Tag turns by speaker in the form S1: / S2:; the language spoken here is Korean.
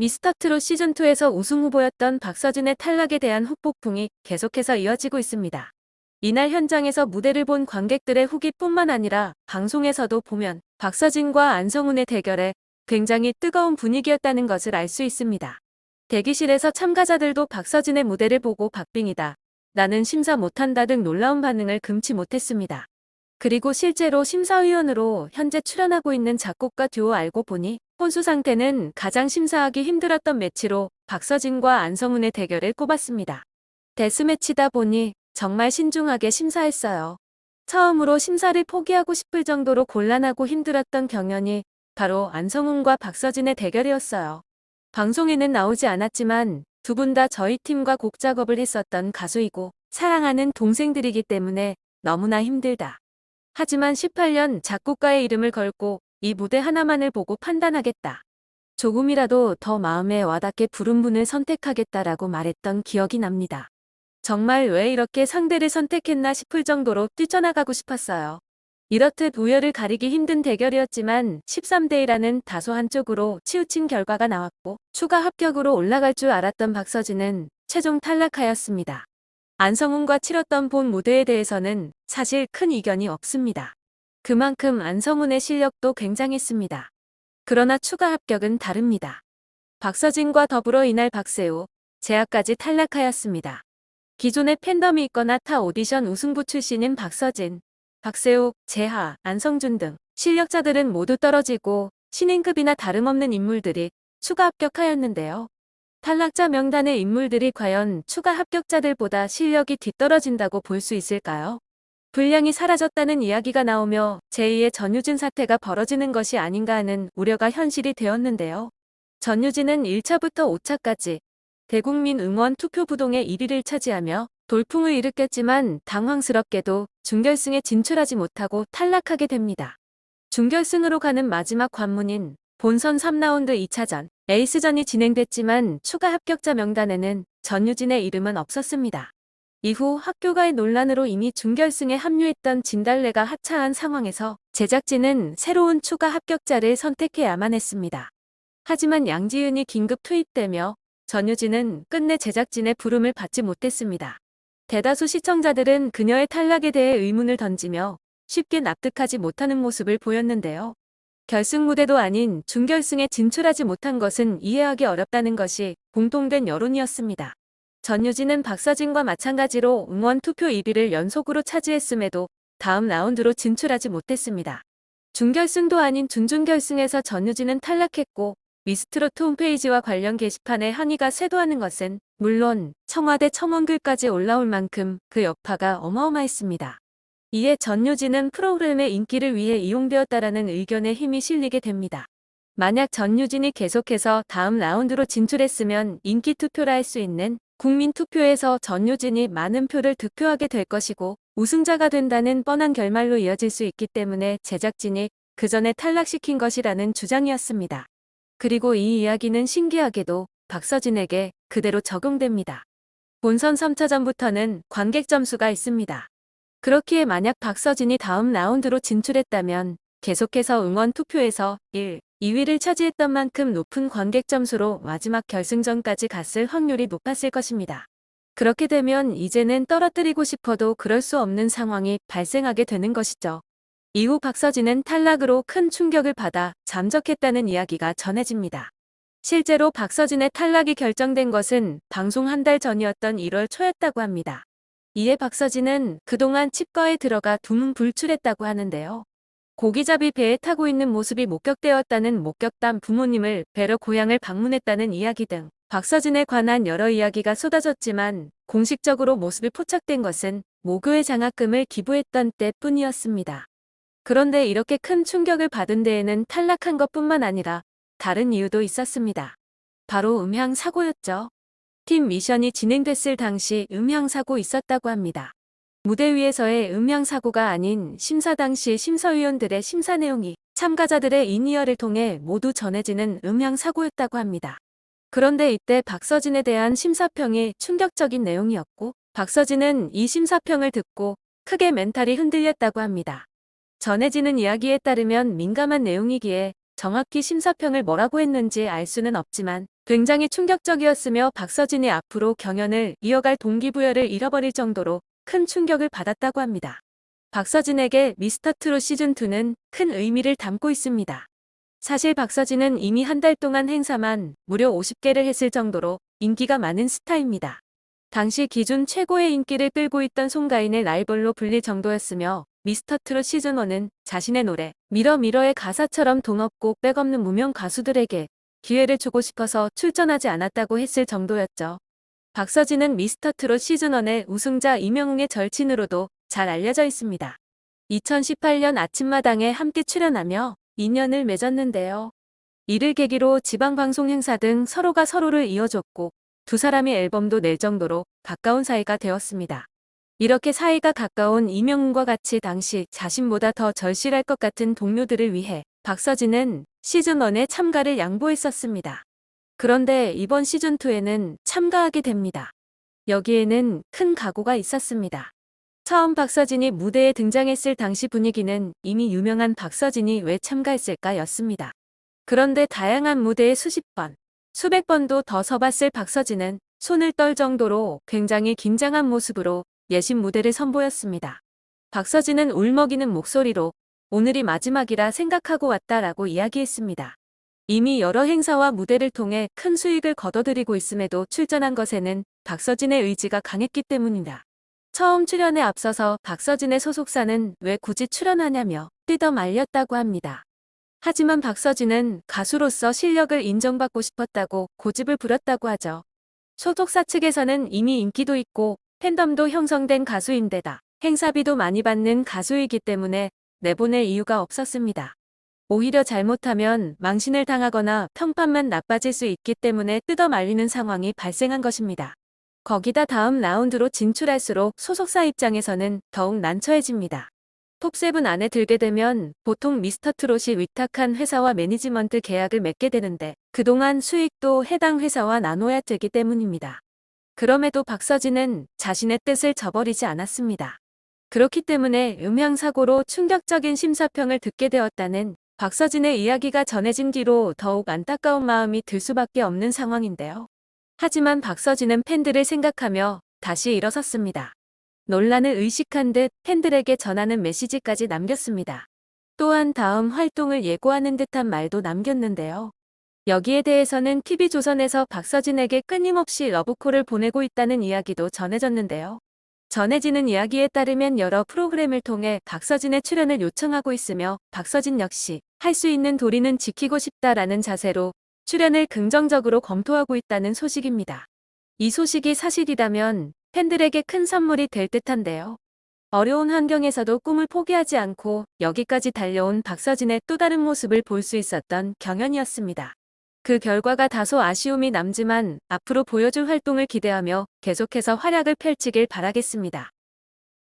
S1: 미스터트롯 시즌2에서 우승 후보였던 박서진의 탈락에 대한 후폭풍이 계속해서 이어지고 있습니다. 이날 현장에서 무대를 본 관객들의 후기뿐만 아니라 방송에서도 보면 박서진과 안성훈의 대결에 굉장히 뜨거운 분위기였다는 것을 알 수 있습니다. 대기실에서 참가자들도 박서진의 무대를 보고 박빙이다. 나는 심사 못한다 등 놀라운 반응을 금치 못했습니다. 그리고 실제로 심사위원으로 현재 출연하고 있는 작곡가 듀오 알고 보니 혼수 상태는 가장 심사하기 힘들었던 매치로 박서진과 안성훈의 대결을 꼽았습니다. 데스매치다 보니 정말 신중하게 심사했어요. 처음으로 심사를 포기하고 싶을 정도로 곤란하고 힘들었던 경연이 바로 안성훈과 박서진의 대결이었어요. 방송에는 나오지 않았지만 두 분 다 저희 팀과 곡 작업을 했었던 가수이고 사랑하는 동생들이기 때문에 너무나 힘들다. 하지만 18년 작곡가의 이름을 걸고 이 무대 하나만을 보고 판단하겠다. 조금이라도 더 마음에 와닿게 부른 분을 선택하겠다라고 말했던 기억이 납니다. 정말 왜 이렇게 상대를 선택했나 싶을 정도로 뛰쳐나가고 싶었어요. 이렇듯 우열을 가리기 힘든 대결이었지만 13대1라는 다소 한쪽으로 치우친 결과가 나왔고 추가 합격으로 올라갈 줄 알았던 박서진은 최종 탈락하였습니다. 안성훈과 치렀던 본 무대에 대해서는 사실 큰 이견이 없습니다. 그만큼 안성훈의 실력도 굉장했습니다. 그러나 추가 합격은 다릅니다. 박서진과 더불어 이날 박세우, 재하까지 탈락하였습니다. 기존에 팬덤이 있거나 타 오디션 우승부 출신인 박서진, 박세욱, 재하, 안성준 등 실력자들은 모두 떨어지고 신인급이나 다름없는 인물들이 추가 합격하였는데요. 탈락자 명단의 인물들이 과연 추가 합격자들보다 실력이 뒤떨어진다고 볼 수 있을까요? 분량이 사라졌다는 이야기가 나오며 제2의 전유진 사태가 벌어지는 것이 아닌가 하는 우려가 현실이 되었는데요. 전유진은 1차부터 5차까지 대국민 응원 투표 부동의 1위를 차지하며 돌풍을 일으켰지만 당황스럽게도 준결승에 진출하지 못하고 탈락하게 됩니다. 준결승으로 가는 마지막 관문인 본선 3라운드 2차전 에이스전이 진행됐지만 추가 합격자 명단에는 전유진의 이름은 없었습니다. 이후 학교가의 논란으로 이미 준결승에 합류했던 진달래가 하차한 상황에서 제작진은 새로운 추가 합격자를 선택해야만 했습니다. 하지만 양지은이 긴급 투입되며 전유진은 끝내 제작진의 부름을 받지 못했습니다. 대다수 시청자들은 그녀의 탈락에 대해 의문을 던지며 쉽게 납득하지 못하는 모습을 보였는데요. 결승 무대도 아닌 준결승에 진출하지 못한 것은 이해하기 어렵다는 것이 공통된 여론이었습니다. 전유진은 박서진과 마찬가지로 응원 투표 1위를 연속으로 차지했음에도 다음 라운드로 진출하지 못했습니다. 준결승도 아닌 준준결승에서 전유진은 탈락했고 미스트롯 홈페이지와 관련 게시판에 항의가 쇄도하는 것은 물론 청와대 첨언글까지 올라올 만큼 그 여파가 어마어마했습니다. 이에 전유진은 프로그램의 인기를 위해 이용되었다라는 의견에 힘이 실리게 됩니다. 만약 전유진이 계속해서 다음 라운드로 진출했으면 인기 투표라 할 수 있는 국민 투표에서 전유진이 많은 표를 득표하게 될 것이고 우승자가 된다는 뻔한 결말로 이어질 수 있기 때문에 제작진이 그 전에 탈락시킨 것이라는 주장이었습니다. 그리고 이 이야기는 신기하게도 박서진에게 그대로 적용됩니다. 본선 3차전부터는 관객 점수가 있습니다. 그렇기에 만약 박서진이 다음 라운드로 진출했다면 계속해서 응원 투표에서 1, 2위를 차지했던 만큼 높은 관객 점수로 마지막 결승전까지 갔을 확률이 높았을 것입니다. 그렇게 되면 이제는 떨어뜨리고 싶어도 그럴 수 없는 상황이 발생하게 되는 것이죠. 이후 박서진은 탈락으로 큰 충격을 받아 잠적했다는 이야기가 전해집니다. 실제로 박서진의 탈락이 결정된 것은 방송 한 달 전이었던 1월 초였다고 합니다. 이에 박서진은 그동안 칩과에 들어가 두문불출했다고 하는데요. 고기잡이 배에 타고 있는 모습이 목격되었다는 목격담 부모님을 뵈러 고향을 방문했다는 이야기 등 박서진에 관한 여러 이야기가 쏟아졌지만 공식적으로 모습이 포착된 것은 모교의 장학금을 기부했던 때뿐이었습니다. 그런데 이렇게 큰 충격을 받은 데에는 탈락한 것뿐만 아니라 다른 이유도 있었습니다. 바로 음향 사고였죠. 팀 미션이 진행됐을 당시 음향 사고 있었다고 합니다. 무대 위에서의 음향 사고가 아닌 심사 당시 심사위원들의 심사 내용이 참가자들의 인이어를 통해 모두 전해지는 음향 사고였다고 합니다. 그런데 이때 박서진에 대한 심사평이 충격적인 내용이었고 박서진은 이 심사평을 듣고 크게 멘탈이 흔들렸다고 합니다. 전해지는 이야기에 따르면 민감한 내용이기에 정확히 심사평을 뭐라고 했는지 알 수는 없지만 굉장히 충격적이었으며 박서진이 앞으로 경연을 이어갈 동기부여를 잃어버릴 정도로 큰 충격을 받았다고 합니다. 박서진에게 미스터 트롯 시즌2는 큰 의미를 담고 있습니다. 사실 박서진은 이미 한 달 동안 행사만 무려 50개를 했을 정도로 인기가 많은 스타입니다. 당시 기준 최고의 인기를 끌고 있던 송가인의 라이벌로 불릴 정도였으며 미스터 트롯 시즌1은 자신의 노래 미러 미러의 가사처럼 돈 없고 백 없는 무명 가수들에게 기회를 주고 싶어서 출전하지 않았다고 했을 정도였죠. 박서진은 미스터 트롯 시즌1의 우승자 이명웅의 절친으로도 잘 알려져 있습니다. 2018년 아침마당에 함께 출연하며 인연을 맺었는데요. 이를 계기로 지방방송 행사 등 서로가 서로를 이어줬고 두 사람이 앨범도 낼 정도로 가까운 사이가 되었습니다. 이렇게 사이가 가까운 이명웅과 같이 당시 자신보다 더 절실할 것 같은 동료들을 위해 박서진은 시즌1에 참가를 양보했었습니다. 그런데 이번 시즌2에는 참가하게 됩니다. 여기에는 큰 각오가 있었습니다. 처음 박서진이 무대에 등장했을 당시 분위기는 이미 유명한 박서진이 왜 참가했을까 였습니다. 그런데 다양한 무대에 수십 번, 수백 번도 더 서봤을 박서진은 손을 떨 정도로 굉장히 긴장한 모습으로 예심 무대를 선보였습니다. 박서진은 울먹이는 목소리로 오늘이 마지막이라 생각하고 왔다라고 이야기했습니다. 이미 여러 행사와 무대를 통해 큰 수익을 거둬들이고 있음에도 출전한 것에는 박서진의 의지가 강했기 때문이다. 처음 출연에 앞서서 박서진의 소속사는 왜 굳이 출연하냐며 뜯어 말렸다고 합니다. 하지만 박서진은 가수로서 실력을 인정받고 싶었다고 고집을 부렸다고 하죠. 소속사 측에서는 이미 인기도 있고 팬덤도 형성된 가수인데다 행사비도 많이 받는 가수이기 때문에 내보낼 이유가 없었습니다. 오히려 잘못하면 망신을 당하거나 평판만 나빠질 수 있기 때문에 뜯어 말리는 상황이 발생한 것입니다. 거기다 다음 라운드로 진출할수록 소속사 입장에서는 더욱 난처해집니다. 톱세븐 안에 들게 되면 보통 미스터 트롯이 위탁한 회사와 매니지먼트 계약을 맺게 되는데 그동안 수익도 해당 회사와 나눠야 되기 때문입니다. 그럼에도 박서진은 자신의 뜻을 저버리지 않았습니다. 그렇기 때문에 음향사고로 충격적인 심사평을 듣게 되었다는 박서진의 이야기가 전해진 뒤로 더욱 안타까운 마음이 들 수밖에 없는 상황인데요. 하지만 박서진은 팬들을 생각하며 다시 일어섰습니다. 논란을 의식한 듯 팬들에게 전하는 메시지까지 남겼습니다. 또한 다음 활동을 예고하는 듯한 말도 남겼는데요. 여기에 대해서는 TV조선에서 박서진에게 끊임없이 러브콜을 보내고 있다는 이야기도 전해졌는데요. 전해지는 이야기에 따르면 여러 프로그램을 통해 박서진의 출연을 요청하고 있으며 박서진 역시 할 수 있는 도리는 지키고 싶다라는 자세로 출연을 긍정적으로 검토하고 있다는 소식입니다. 이 소식이 사실이라면 팬들에게 큰 선물이 될 듯한데요. 어려운 환경에서도 꿈을 포기하지 않고 여기까지 달려온 박서진의 또 다른 모습을 볼 수 있었던 경연이었습니다. 그 결과가 다소 아쉬움이 남지만 앞으로 보여줄 활동을 기대하며 계속해서 활약을 펼치길 바라겠습니다.